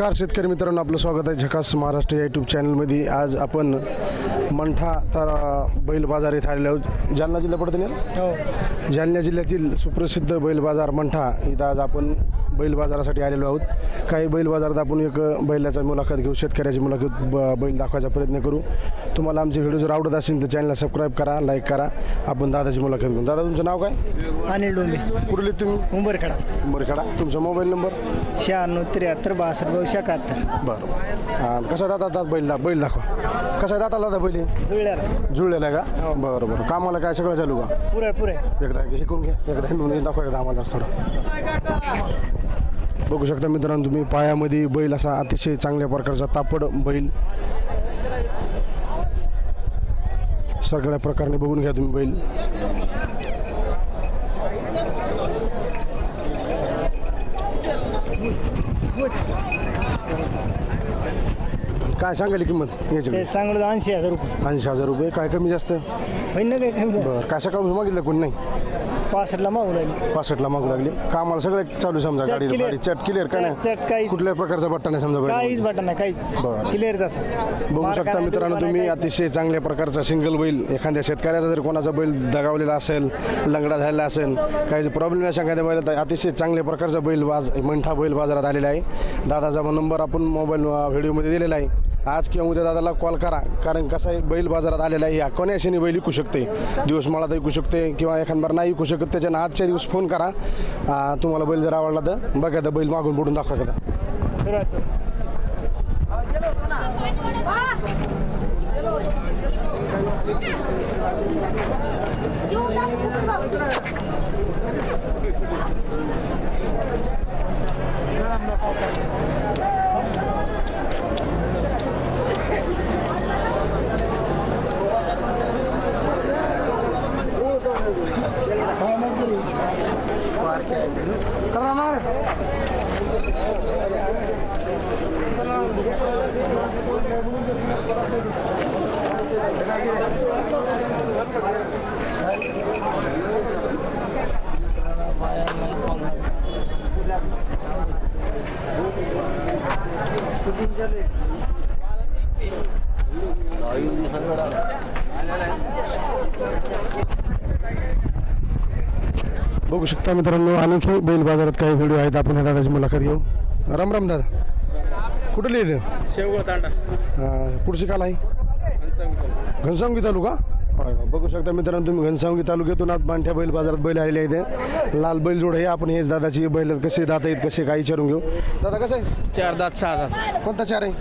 नमस्कार शेतकरी मित्रांनो आपलं स्वागत आहे झकास महाराष्ट्र या यूट्यूब चॅनलमध्ये आज आपण मंठा तर बैल बाजार इथं आलेलो आहोत. जालना जिल्हा पडतो ना हो. जालना जिल्ह्यातील सुप्रसिद्ध बैल बाजार मंठा इथं आज आपण बैल बाजारासाठी आलेलो आहोत. काही बैल बाजारात आपण एक बैलाचा मुलाखत घेऊ शेतकऱ्याची मुलाखत ब बैल दाखवायचा प्रयत्न करू. तुम्हाला आमचे व्हिडिओ जर आवडत असेल तर चॅनलला सबस्क्राईब करा लाईक करा. आपण दादाची मुलाखत घेऊ. दादा तुमचं नाव काय? अनिल डोंबे कुठले तुम्ही? उंबरखेडा. उंबरखेडा. तुमचा मोबाईल नंबर शहाण्णव त्र्याहत्तर बासष्ट भाऊ एकाहत्तर. बरं. हां कसा दादा दात बैल दा बैल दाखवा. कसा दाता दादा बैल? हे? जुळल्यास जुळलेला आहे का? बरं बरं. कामाला काय सगळं चालू का? पुरे पुरे. एकदा हिकून घ्या. एकदा दाखवा एकदा आम्हाला थोडं. बघू शकता मित्रांनो तुम्ही पायामध्ये बैल असा अतिशय चांगल्या प्रकारचा तापड बैल. सगळ्या प्रकारे बघून घ्या तुम्ही बैल. काय सांगायला किंमत याची सांगलो ऐंशी हजार रुपये. ऐंशी हजार रुपये. काय कमी जास्त? होईन ना काही कमी बरं काय सकाळपासून मागितलं कोणी नाही? पासष्टला मागून राहिली पासष्टला मागू लागली. कामाला सगळं चालू आहे समजा गाडी clear. गाडी चट क्लिअर का चट- नाही? काहीच- कुठल्याही प्रकारचा बट्टा नाही समजा काहीच. बटन नाही काहीच. बरं. क्लिअर तसा. बघू शकता करायला मित्रांनो तुम्ही अतिशय चांगल्या प्रकारचा सिंगल बैल. एखाद्या शेतकऱ्याचा जर कोणाचा बैल दगावलेला असेल लंगडा झालेला असेल काही प्रॉब्लेम नाही एखाद्या बैल अतिशय चांगल्या प्रकारचा बैल बाज मंठा बैल बाजारात आलेला आहे. दादाचा नंबर आपण मोबाईल व्हिडिओमध्ये दिलेला आहे. आज किंवा उद्या दादाला कॉल करा. कारण कसं आहे बैल बाजारात आलेला आहे. या कोण्या क्षणी बैल विकू शकते? दिवस मला विकू शकते किंवा एखादबार नाही विकू शकत. त्याच्यानं आजच्या दिवस फोन करा. आ, तुम्हाला बैल जर आवडला तर. बघा तर बैल मागून बुडून दाखवा कदा बघू शकता मित्रांनो आणखी बैल बाजारात काही व्हिडिओ आहेत. आपण दादाची मुलाखत घेऊ. राम राम दादा. कुठं लिहिलं शेवगाव तांडा. कुठची काल आहे? घनसावंगी तालुका. बघू शकता मित्रांनो तुम्ही घनसावंगी तालुक्यातून आज मांठ्या बैल बाजारात बैल आलेले आहेत. लाल बैल जोड आहे. आपण हेच दादाची बैल कसे दात आहेत कसे काय विचारून घेऊ. दादा कसं आहे? चार दात सहा दात. कोणता चार आहे?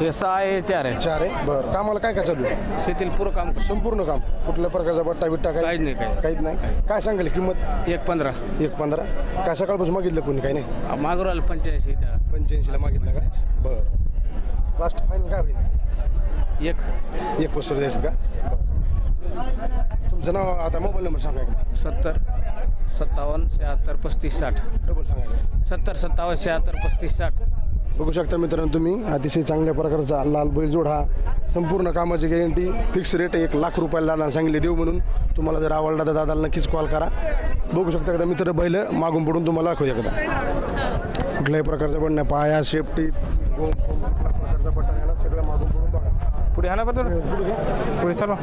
हे सहा आहे चार आहे. चार आहे? बरं. कामाला काय काय चालू आहे? शेतील पुरं काम. संपूर्ण काम. कुठल्या प्रकारचा बट्टा बिट्टा काय? काहीच नाही काही काहीच नाही. काय सांगाल किंमत? एक पंधरा. एक पंधरा. काय सकाळपासून मागितलं कोणी काही नाही? मागूर आलं पंच्याऐंशी. पंच्याऐंशीला मागितलं का? बरं. लास्ट फायनल काय होईल एक. एक पोस्टर द्यायचं का? तुमचं नाव आता मोबाईल नंबर सांगा एकदा. सत्तर सत्तावन्न शहात्तर पस्तीस साठ. डबल सांगा एकदा. सत्तर सत्तावन्न शहात्तर पस्तीस साठ. बघू शकता मित्रांनो तुम्ही अतिशय चांगल्या प्रकारचा लाल बैलजोड हा संपूर्ण कामाची गॅरंटी फिक्स रेट एक लाख रुपयाला दादा सांगितले देऊ म्हणून. तुम्हाला जर आवडला तर दादाला नक्कीच कॉल करा. बघू शकता एकदा मित्र बैल मागून पडून तुम्हाला दाखवू एकदा कुठल्याही प्रकारचा पण नाही पाया शेपटी गोम गोम, कुठल्या प्रकारचा बटन याला सगळं मागून बघा. पुढे हा ना बदल पुढे. चला.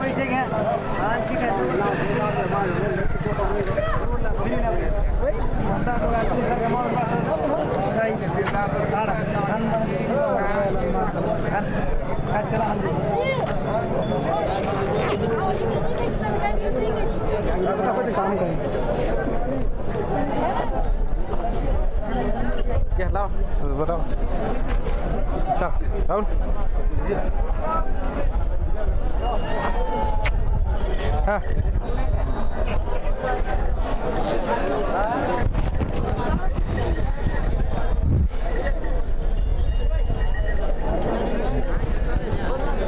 पैसे घ्या हा, ठीक आहे काम काय घ्या लाव बताव चल राहुल? हा।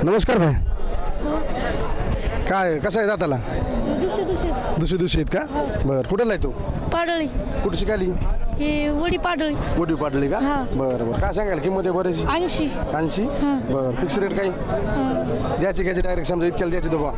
नमस्कार भाई। काय कसं आहे दाताला? दुसरे दुसरे. दुसरी दुसरी आहेत का? बरं कुठं आहे तू? पाडळी. कुठं शिकाली? हे वडी पाडळी. उडी पाडली का? हा. बरं बरं. काय सांगाल किंमत आहे बरेच ऐंशी. ऐंशी? हां. बरं फिक्स रेट काही द्यायची घ्यायची डायरेक्ट समजा इतक्याला द्यायची तो बा.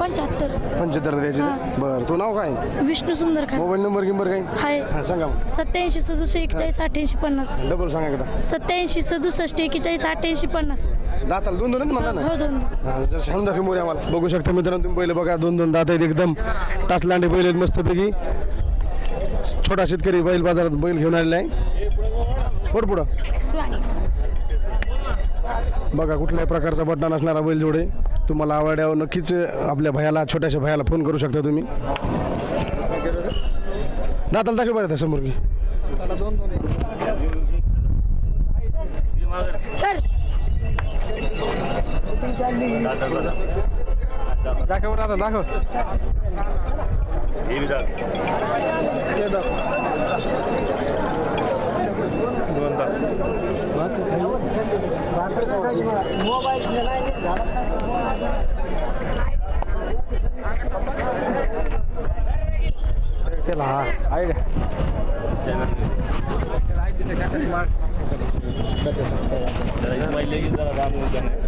पंच्याहत्तर. पंच्याहत्तर द्यायची हां. बरं तू नाव काय? विष्णू सुंदर खा मोबाईल नंबर गिंबर काही हाय. हां सांगा. सत्याऐंशी सदुसष्ट एक्केचाळीस अठ्ठ्याऐंशी पन्नास. डबल सांगा एकदा. सत्याऐंशी सदुसष्ट एक्केचाळीस अठ्ठ्याऐंशी पन्नास. दाताला दोन दोन ना हो दोन हा, जर शाहून दाखव मोरे आम्हाला. बघू शकता मित्रांनो तुम्ही पहिले बघा दोन दोन दात आहेत एकदम. टाचलांडे बैल आहेत मस्तपैकी. छोटा शेतकरी बैल बाजारात बैल घेऊन आलेला आहे. पुढं. पुढं बघा कुठल्याही प्रकारचा बट्टा नसणारा बैल जोडे. तुम्हाला आवड्यावर नक्कीच आपल्या भयाला छोट्याशा भयाला फोन करू शकता तुम्ही. दाताला दाखव बरं त्या समोर की. तर दाखव दादा दाखव त्याला हा आयडिया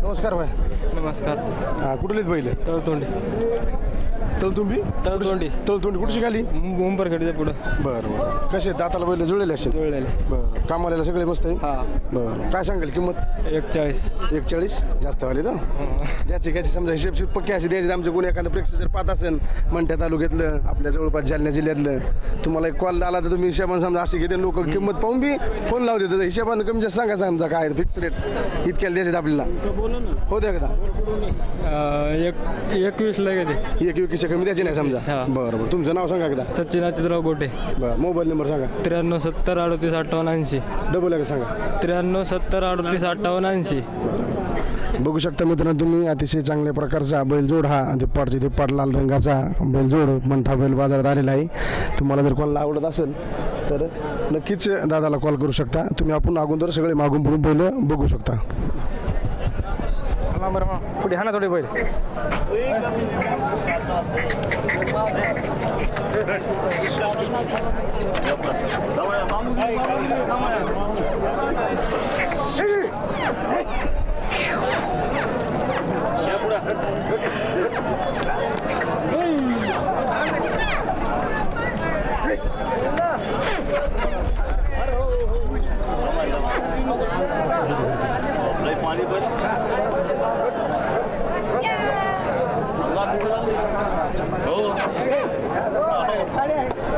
नमस्कार भाई. नमस्कार. हा कुठलीच बैल? तळतोंडी. तळतुंबी तळतोंडी तळतुंडी कुठची शिकाली? मुंबरखेडच्या पुढं. बरं बरं. कसे दाताला बैल जुळलेले असेल? जुळलेले. बरं कामाला सगळे मस्त आहे हा. बरं काय सांगाल किंमत? एकचाळीस. एक चाळीस जास्त वाली ना द्यायची घ्यायची. समजा हिशेब पक्की अशी द्यायची. आमचं कोणी एखादं प्रेक्षक जर पाहत असेल म्हणत्या तालुक्यातलं आपल्या जवळपास जालन्या जिल्ह्यातलं तुम्हाला एक कॉल आला तर तुम्ही हिशेबाने समजा अशी घेते. लोक किंमत पाहून बी फोन लावते तर हिशेबाने कमी जास्त सांगायचं आमचा काय फिक्स रेट इतक्याला द्यायचे आपल्याला. हो द्या एकदा. एक एकवीसला एक एकशे कमी द्यायची नाही समजा. हा. बरं बरं. तुमचं नाव सांगा एकदा. सचिन अचितराव गोटे. बरं मोबाईल नंबर सांगा. त्र्याण्णव सत्तर अडतीस अठ्ठावन्न ऐंशी. डबल आहे का सांगा. त्र्याण्णव सत्तर अडतीस अठ्ठावन्न ऐंशी. बघू शकता मित्रांनो तुम्ही अतिशय चांगल्या प्रकारचा बैलजोड हा दिप्पाडची दिप्पाड लाल रंगाचा बैलजोड मंठा बैल बाजारात आलेला आहे. तुम्हाला जर कोणाला आवडत असेल तर नक्कीच दादाला कॉल करू शकता. तुम्ही आपण अगोदर सगळे मागून पुढून पहिलं बघू शकता. दिखा थोड़ी बैल. Yeah, 好厉害